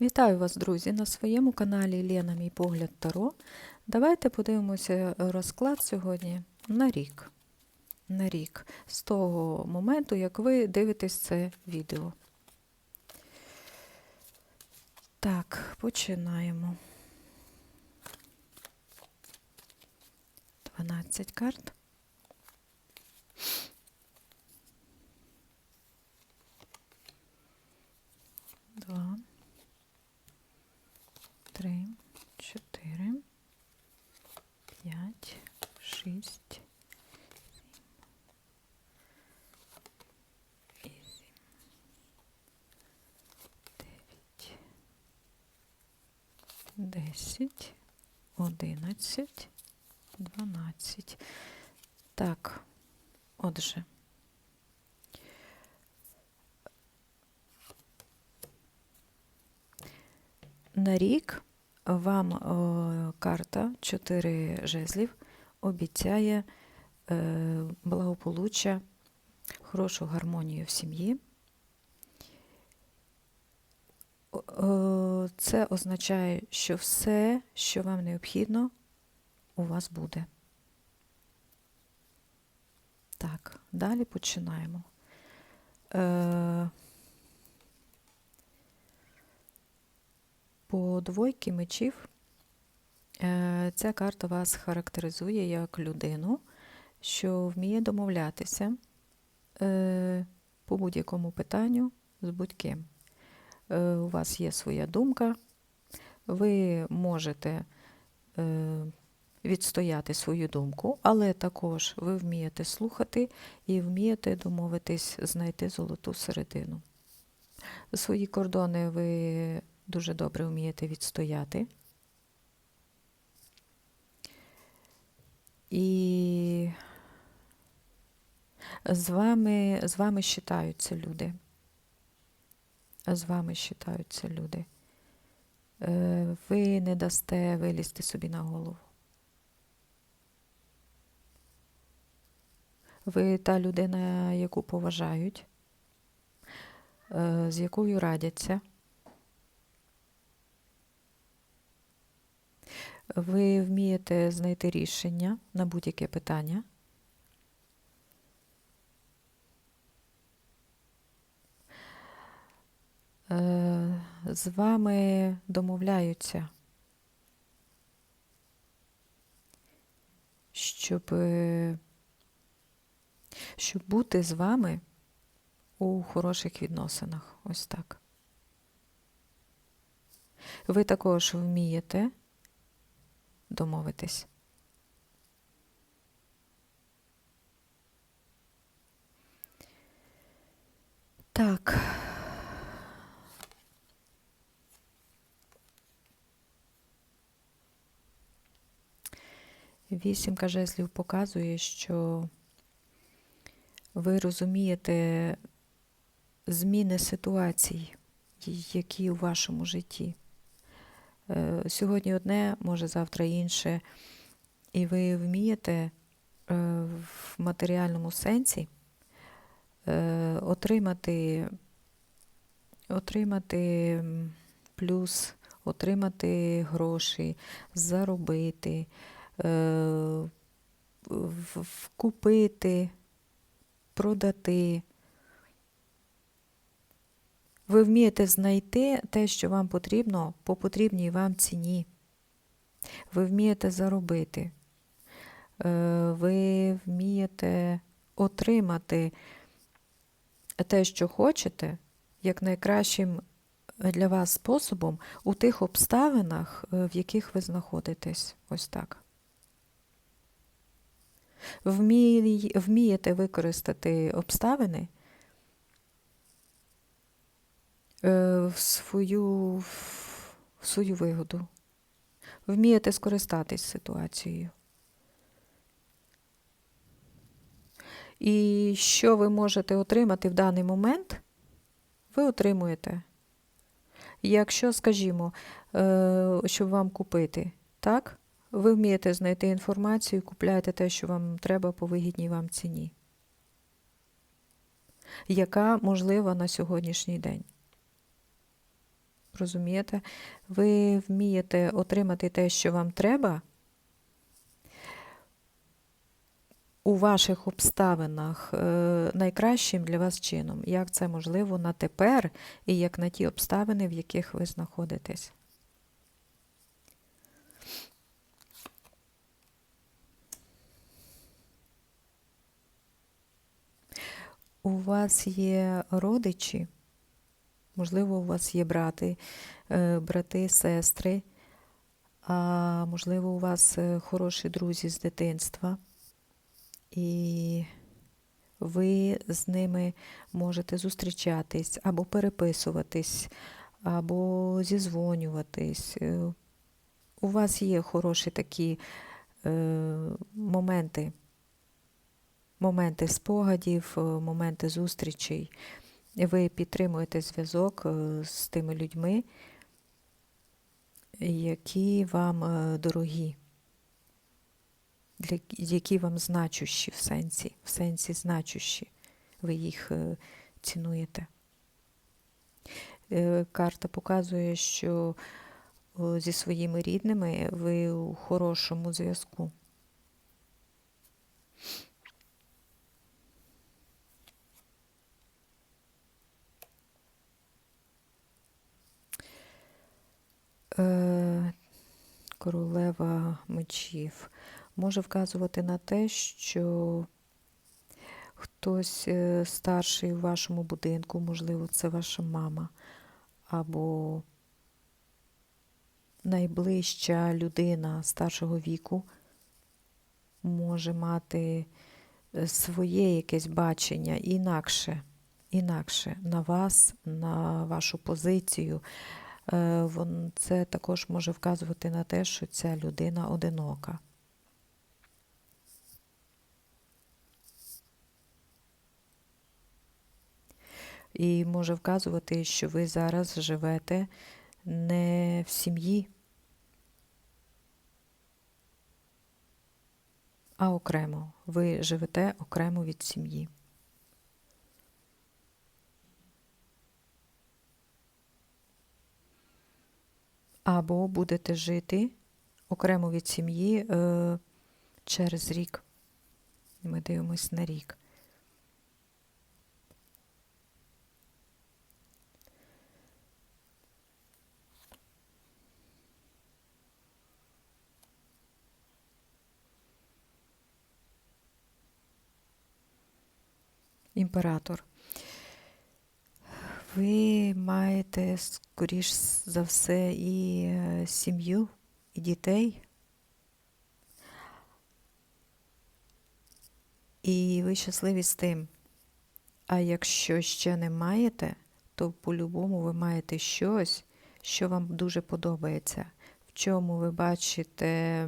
Вітаю вас, друзі, на своєму каналі Лена Мій погляд Таро. Давайте подивимося розклад сьогодні на рік. На рік з того моменту, як ви дивитесь це відео. Так, починаємо. 12 карт. Два. Три, чотири, п'ять, шість, сім, дев'ять, десять, одинадцять, дванадцять. Так, отже. На рік вам о, карта 4 жезлів обіцяє е, благополуччя, хорошу гармонію в сім'ї. О, Це означає, що все, що вам необхідно, у вас буде. Так, далі починаємо. По двойки мечів е, ця карта вас характеризує як людину, що вміє домовлятися е, по будь-якому питанню з будь-ким. Е, у вас є своя думка, ви можете відстояти свою думку, але також ви вмієте слухати і вмієте домовитись, знайти золоту середину. Свої кордони ви дуже добре вмієте відстояти. І з вами, з вами считаються люди. З вами считаються люди. Е, ви не дасте вилізти собі на голову. Ви та людина, яку поважають, е, з якою радяться. Ви вмієте знайти рішення на будь-яке питання. Е, з вами домовляються, щоб, е, щоб бути з вами у хороших відносинах. Ось так. Ви також вмієте домовитись. Так. Вісімка жезлів показує, що ви розумієте зміни ситуацій, які у вашому житті. Е, сьогодні одне, може завтра інше, і ви вмієте е, в матеріальному сенсі е, отримати, отримати плюс, отримати гроші, заробити, купити, продати. Ви вмієте знайти те, що вам потрібно по потрібній вам ціні. Ви вмієте заробити. Е, ви вмієте отримати те, що хочете, як найкращим для вас способом у тих обставинах, е, в яких ви знаходитесь. Ось так. Вмієте використати обставини. Е, в свою, в свою вигоду. Вмієте скористатись ситуацією. І що ви можете отримати в даний момент, ви отримуєте. Якщо, скажімо, е, щоб вам купити, так, ви вмієте знайти інформацію, купляєте те, що вам треба по вигідній вам ціні, яка можлива на сьогоднішній день. Розумієте? Ви вмієте отримати те, що вам треба. У ваших обставинах е, найкращим для вас чином, як це можливо на тепер і як на ті обставини, в яких ви знаходитесь. У вас є родичі, можливо, у вас є брати, е, брати, сестри, а можливо, у вас е, хороші друзі з дитинства, і ви з ними можете зустрічатись або переписуватись, або зізвонюватись. Е, У вас є хороші такі моменти моменти спогадів, моменти зустрічей. Ви підтримуєте зв'язок е, з тими людьми, які вам е, дорогі, які вам значущі в сенсі, в сенсі значущі. Ви їх цінуєте. Карта показує, що зі своїми рідними ви у хорошому зв'язку. Королева мечів може вказувати на те, що хтось е, старший у вашому будинку, можливо, це ваша мама, або найближча людина старшого віку може мати е, своє якесь бачення інакше, інакше на вас, на вашу позицію. Е, це також може вказувати на те, що ця людина одинока. І може вказувати, що ви зараз живете не в сім'ї, а окремо. Ви живете окремо від сім'ї. Або будете жити окремо від сім'ї е, через рік. Ми дивимось на рік. Імператор. Ви маєте, скоріш за все, і е, сім'ю, і дітей. І ви щасливі з тим. А якщо ще не маєте, то по-любому ви маєте щось, що вам дуже подобається, в чому ви бачите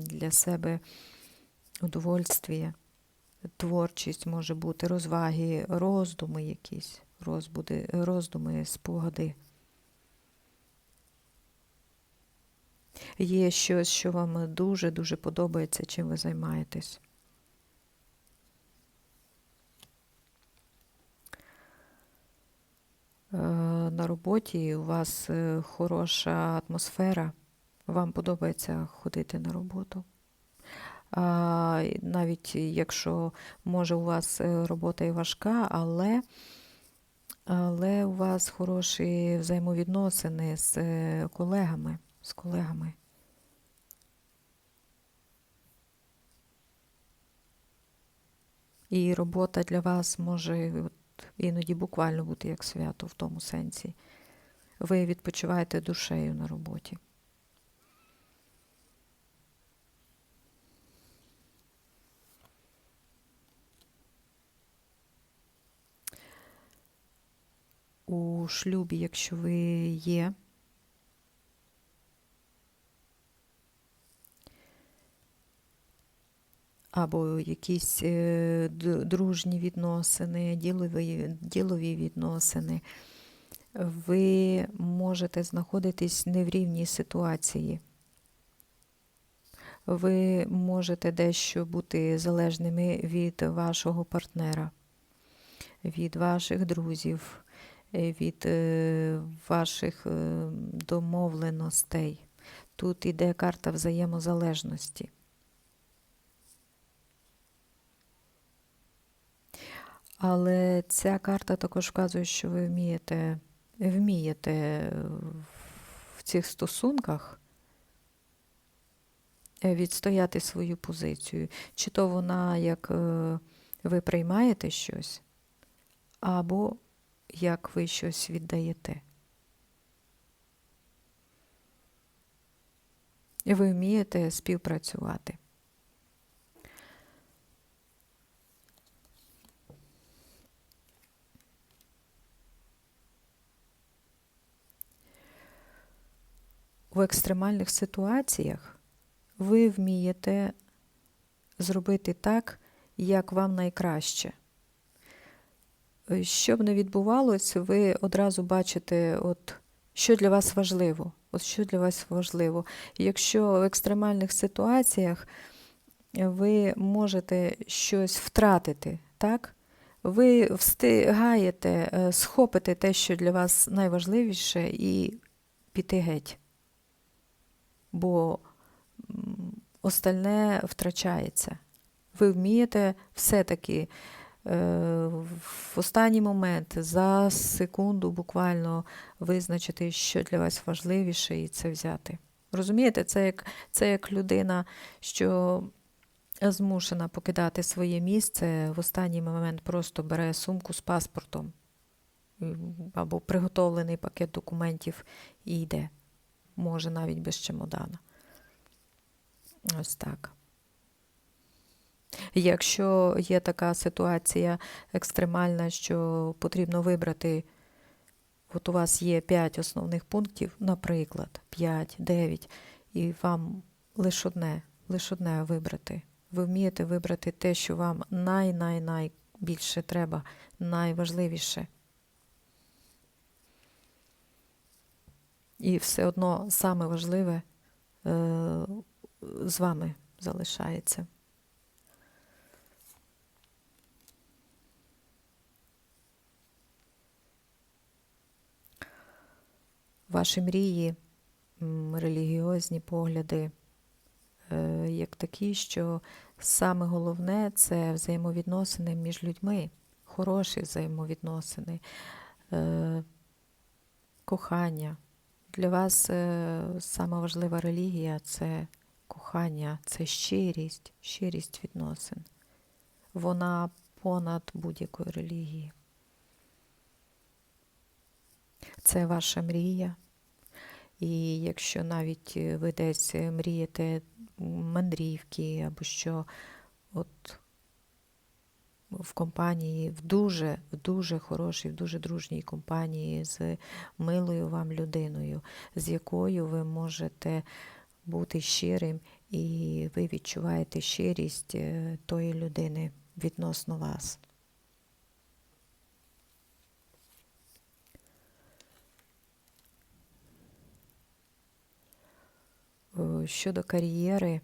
для себе удовольствие, творчість може бути, розваги, роздуми якісь розбуди, роздуми, спогади. Є щось, що вам дуже-дуже подобається, чим ви займаєтесь. Е, на роботі у вас е, хороша атмосфера, вам подобається ходити на роботу. Навіть якщо може у вас е, робота і важка, але але у вас хороші взаємовідносини з е, колегами, з колегами. І робота для вас може от, іноді буквально бути як свято в тому сенсі. Ви відпочиваєте душею на роботі. У шлюбі, якщо ви є. Або якісь е, дружні відносини, ділові, ділові відносини, ви можете знаходитись не в рівній ситуації. Ви можете дещо бути залежними від вашого партнера, від ваших друзів, від е, ваших е, домовленостей. Тут іде карта взаємозалежності. Але ця карта також вказує, що ви вмієте, вмієте в цих стосунках відстояти свою позицію. Чи то вона, як е, ви приймаєте щось, або як ви щось віддаєте. І ви вмієте співпрацювати. В екстремальних ситуаціях ви вмієте зробити так, як вам найкраще. Що б не відбувалось, ви одразу бачите, от, що для вас важливо. От що для вас важливо. Якщо в екстремальних ситуаціях ви можете щось втратити, так? ви встигаєте е, схопити те, що для вас найважливіше, і піти геть. Бо остальне втрачається. Ви вмієте все-таки в останній момент, за секунду буквально визначити, що для вас важливіше, і це взяти. Розумієте, це як, це як людина, що змушена покидати своє місце, в останній момент просто бере сумку з паспортом або приготовлений пакет документів і йде. Може навіть без чемодана. Ось так. Якщо є така ситуація екстремальна, що потрібно вибрати, от у вас є 5 основних пунктів, наприклад, 5, 9, і вам лише одне, лише одне вибрати. Ви вмієте вибрати те, що вам най-най-най більше треба, найважливіше. І все одно саме важливе е, з вами залишається. Ваші мрії, релігіозні погляди, е, як такі, що саме головне це взаємовідносини між людьми, хороші взаємовідносини, е, кохання. Для вас е, сама важлива релігія це кохання, це щирість, щирість відносин. Вона понад будь-якої релігії. Це ваша мрія. І якщо навіть е, ви десь е, мрієте мандрівки або що, от в компанії, в дуже, в дуже хорошій, в дуже дружній компанії з милою вам людиною, з якою ви можете бути щирим, і ви відчуваєте щирість е, тої людини відносно вас. Щодо кар'єри,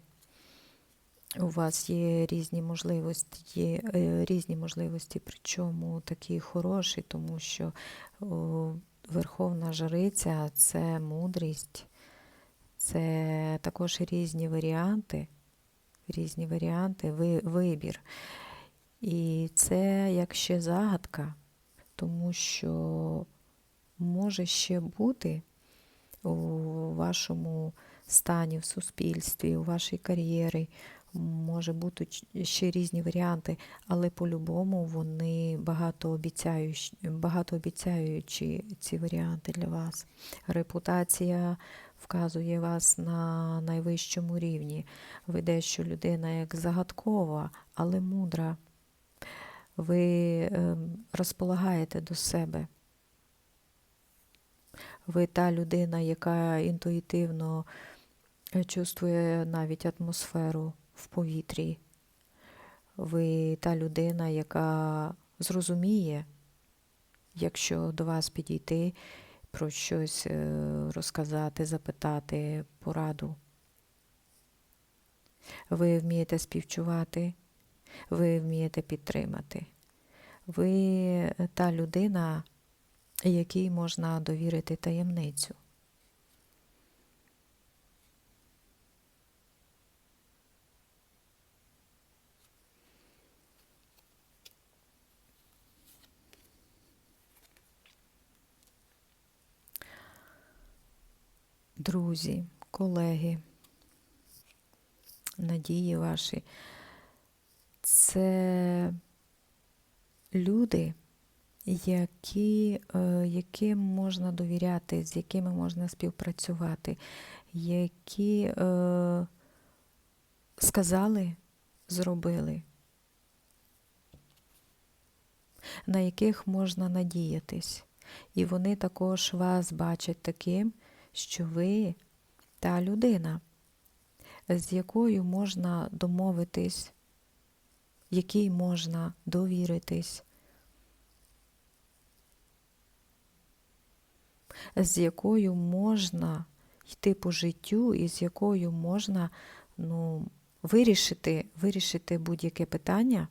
у вас є різні можливості, є е, різні можливості, причому такі хороші, тому що Верховна Жриця це мудрість, це також різні варіанти, різні варіанти, вибір. І це як ще загадка, тому що може ще бути у вашому стані в суспільстві, у вашій кар'єрі. Може бути ще різні варіанти, але по-любому вони багатообіцяючі, багатообіцяючі ці варіанти для вас. Репутація вказує вас на найвищому рівні. Ви дещо людина як загадкова, але мудра. Ви ем, розполагаєте до себе. Ви та людина, яка інтуїтивно чувствує навіть атмосферу в повітрі. Ви та людина, яка зрозуміє, якщо до вас підійти, про щось е, розказати, запитати, пораду. Ви вмієте співчувати, ви вмієте підтримати. Ви та людина, якій можна довірити таємницю. Друзі, колеги, надії ваші, це люди, які, е, яким можна довіряти, з якими можна співпрацювати, які е, сказали, зробили, на яких можна надіятись. І вони також вас бачать таким, що ви та людина, з якою можна домовитись, якій можна довіритись, з якою можна йти по життю і з якою можна ну, вирішити, вирішити будь-яке питання.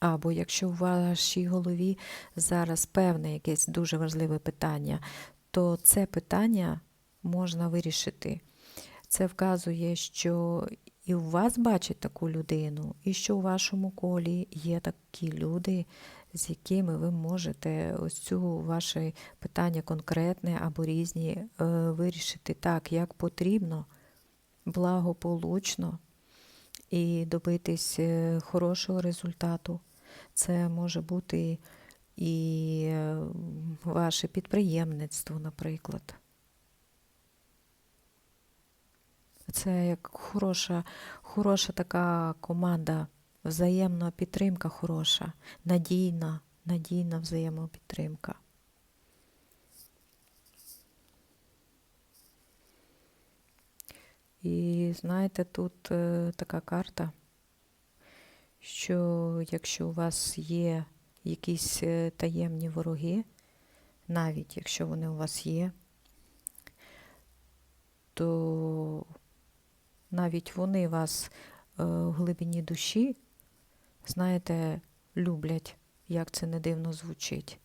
Або якщо в вашій голові зараз певне якесь дуже важливе питання, то це питання можна вирішити. Це вказує, що і у вас бачать таку людину, і що у вашому колі є такі люди, з якими ви можете ось цю ваше питання конкретне або різні е, вирішити так, як потрібно, благополучно і добитись е, хорошого результату. Це може бути і е, ваше підприємництво, наприклад. Це як хороша, хороша така команда, взаємна підтримка хороша, надійна, надійна взаємопідтримка. І знаєте, тут е, така карта, що якщо у вас є якісь е, таємні вороги, навіть якщо вони у вас є, то навіть вони вас е, в глибині душі, знаєте, люблять, як це не дивно звучить.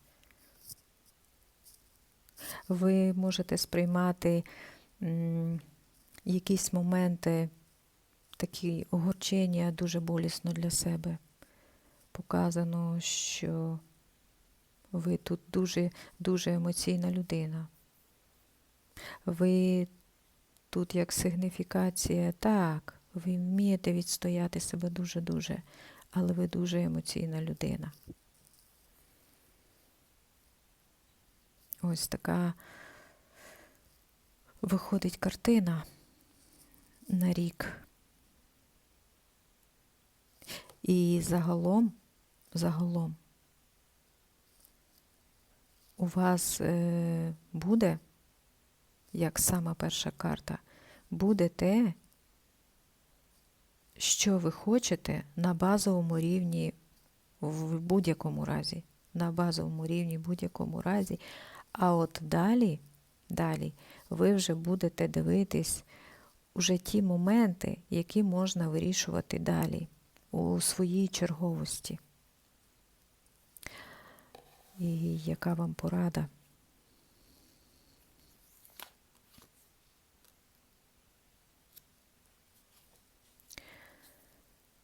Ви можете сприймати якісь моменти, такі огорчення дуже болісно для себе. Показано, що ви тут дуже, дуже емоційна людина. Ви тут як сигніфікація, так, ви вмієте відстояти себе дуже-дуже, але ви дуже емоційна людина. Ось така виходить картина на рік. І загалом, загалом, у вас е, буде, як сама перша карта, буде те, що ви хочете на базовому рівні в будь-якому разі. На базовому рівні в будь-якому разі. А от далі, далі ви вже будете дивитись уже ті моменти, які можна вирішувати далі у своїй черговості. І яка вам порада?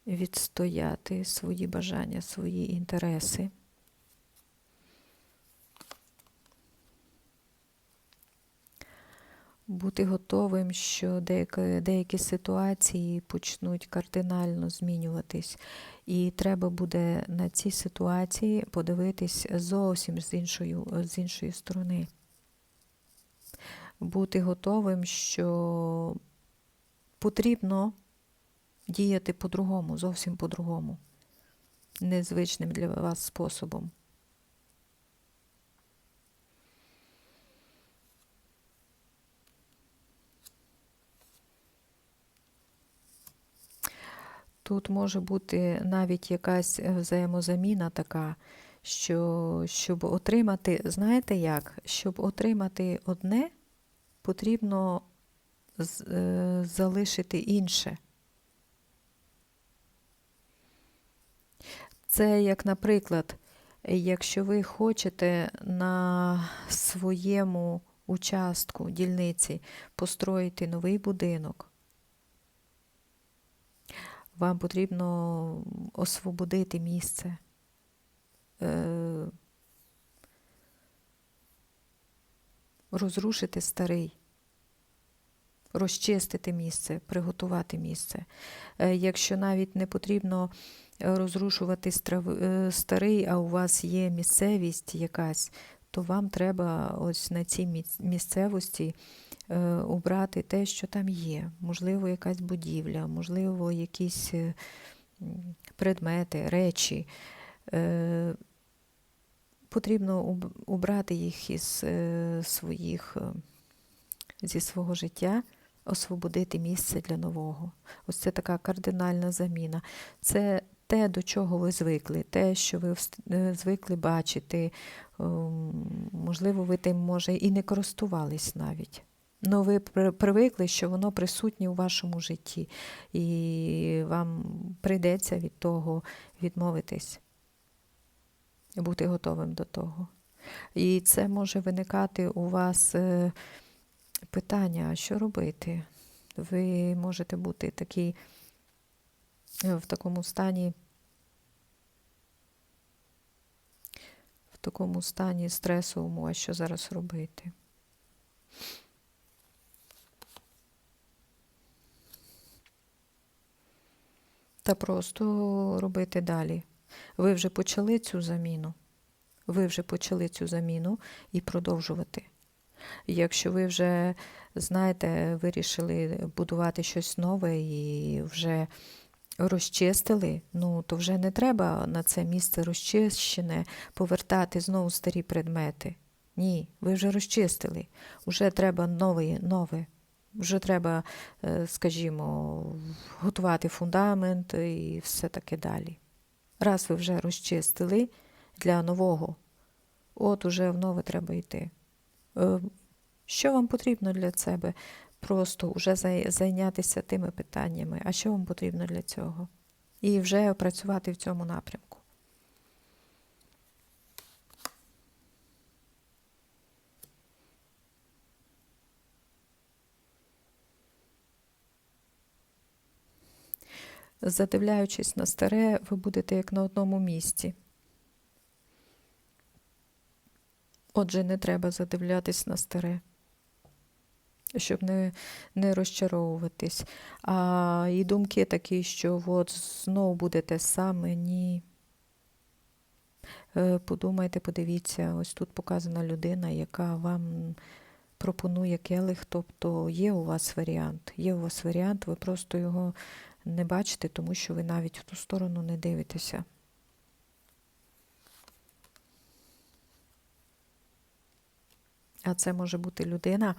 Відстояти свої бажання, свої інтереси. Бути готовим, що деякі, деякі ситуації почнуть кардинально змінюватись, і треба буде на ці ситуації подивитись зовсім з іншої, з іншої сторони. Бути готовим, що потрібно діяти по-другому, зовсім по-другому, незвичним для вас способом. Тут може бути навіть якась е, взаємозаміна така, що щоб отримати, знаєте як? Щоб отримати одне, потрібно е, залишити інше. Це як, наприклад, Якщо ви хочете на своєму участку дільниці построїти новий будинок, вам потрібно освободити місце. Е, розрушити старий, розчистити місце, приготувати місце. Е, Якщо навіть не потрібно е, розрушувати старий, а у вас є місцевість якась, то вам треба ось на цій місцевості е, обрати те, що там є. Можливо, якась будівля, можливо, якісь е, предмети, речі. Е, Потрібно убрати їх із е, своїх, е, зі свого життя, освободити місце для нового. Ось це така кардинальна заміна. Це те, до чого ви звикли, те, що ви е, звикли бачити. Ем, Можливо, ви тим, може, і не користувались навіть. Но ви привикли, що воно присутнє у вашому житті, і вам прийдеться від того відмовитись бути готовим до того. І це може виникати у вас е, питання, що робити? Ви можете бути такий, е, в такому стані, в такому стані стресовому, а що зараз робити? Та просто робити далі. Ви вже почали цю заміну. Ви вже почали цю заміну і продовжувати. Якщо ви вже, знаєте, вирішили будувати щось нове і вже розчистили, ну то вже не треба на це місце розчищене повертати знову старі предмети. Ні, ви вже розчистили. Уже треба нове, нове. Вже треба, е, скажімо, готувати фундамент і все таке далі. Раз ви вже розчистили для нового, от уже в нове треба йти. Е, Що вам потрібно для себе? Просто вже зайнятися тими питаннями. А що вам потрібно для цього? І вже працювати в цьому напрямку. Задивляючись на старе, ви будете як на одному місці. Отже, не треба задивлятись на старе, щоб не, не розчаровуватись. А і думки такі, що от знову буде те саме, ні. Е, Подумайте, подивіться, ось тут показана людина, яка вам пропонує келих, тобто є у вас варіант. Є у вас варіант, ви просто його не бачите, тому що ви навіть в ту сторону не дивитеся. А це може бути людина,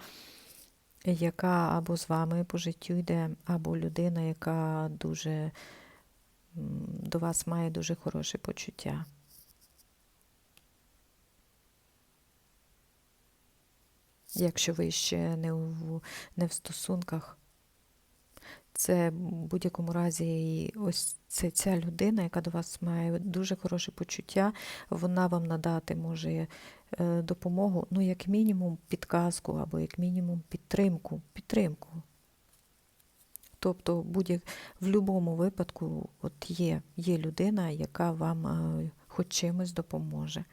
яка або з вами по життю йде, або людина, яка дуже до вас має дуже хороше почуття. Якщо ви ще не в, не в стосунках, це в будь-якому разі ось це ця людина, яка до вас має дуже хороше почуття, вона вам надати може е, допомогу, ну, як мінімум, підказку або як мінімум підтримку. підтримку. Тобто будь-як, в будь-якому випадку от є, є людина, яка вам е, хоч чимось допоможе.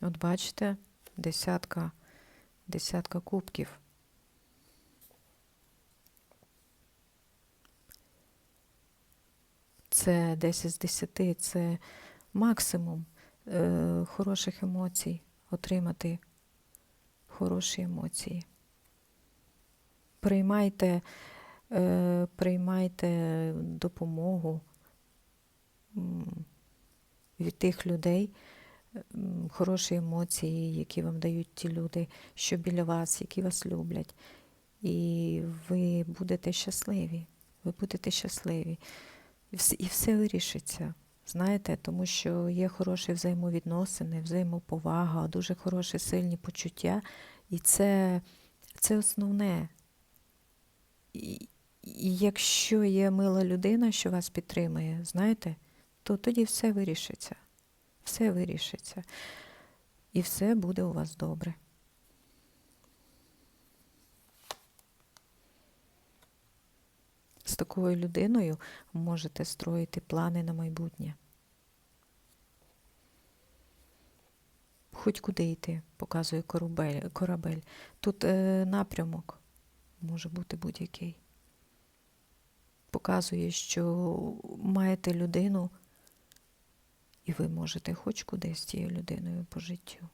От бачите, десятка, десятка кубків. Це 10 з 10, це максимум е, хороших емоцій, отримати хороші емоції. Приймайте, е, приймайте допомогу від тих людей, хороші емоції, які вам дають ті люди, що біля вас, які вас люблять. І ви будете щасливі. Ви будете щасливі. І все, вирішиться. Знаєте, тому що є хороші взаємовідносини, взаємоповага, дуже хороші сильні почуття. І це, це основне. І, І якщо є мила людина, що вас підтримує, знаєте, то тоді все вирішиться. Все вирішиться. І все буде у вас добре. З такою людиною можете строїти плани на майбутнє. Хоч куди йти, показує корабель. корабель. Тут е, напрямок може бути будь-який. Показує, що маєте людину, і ви можете хоч куди з цією людиною по життю.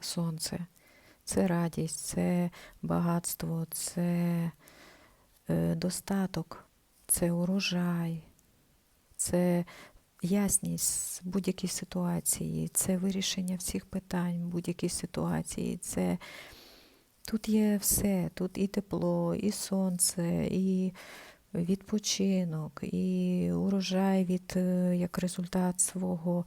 Сонце це радість, це багатство, це е, достаток, це урожай, це ясність будь-якій ситуації, це вирішення всіх питань будь-якій ситуації. Це тут є все, тут і тепло, і сонце, і відпочинок, і урожай від е, як результат свого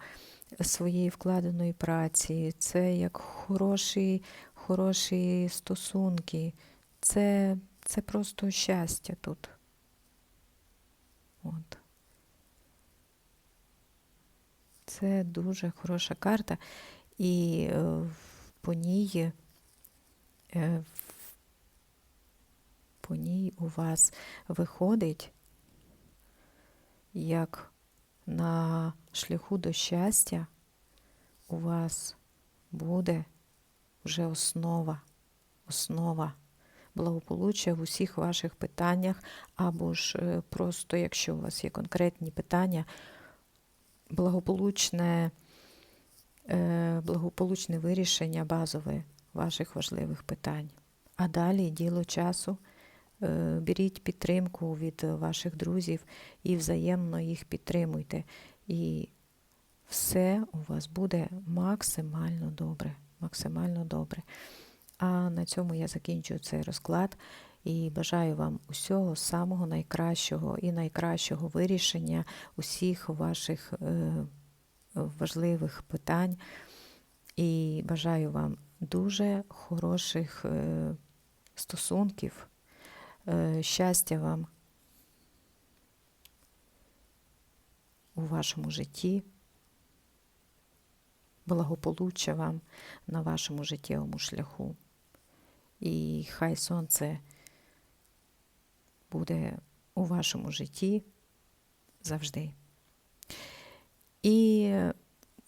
своєї вкладеної праці, це як хороші, хороші стосунки, це, це просто щастя тут. От. Це дуже хороша карта, і е, по ній, е, по ній у вас виходить як на шляху до щастя у вас буде вже основа, основа благополуччя в усіх ваших питаннях, або ж е, просто, якщо у вас є конкретні питання, благополучне, е, благополучне вирішення базове ваших важливих питань. А далі діло часу. Е, Беріть підтримку від ваших друзів і взаємно їх підтримуйте. І все у вас буде максимально добре. Максимально добре. А на цьому я закінчую цей розклад і бажаю вам усього самого найкращого і найкращого вирішення усіх ваших е, важливих питань. І бажаю вам дуже хороших е, стосунків, щастя вам у вашому житті, благополуччя вам на вашому життєвому шляху. І хай сонце буде у вашому житті завжди. І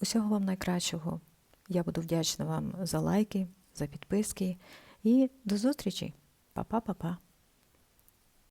усього вам найкращого. Я буду вдячна вам за лайки, за підписки. І до зустрічі. Па-па-па-па.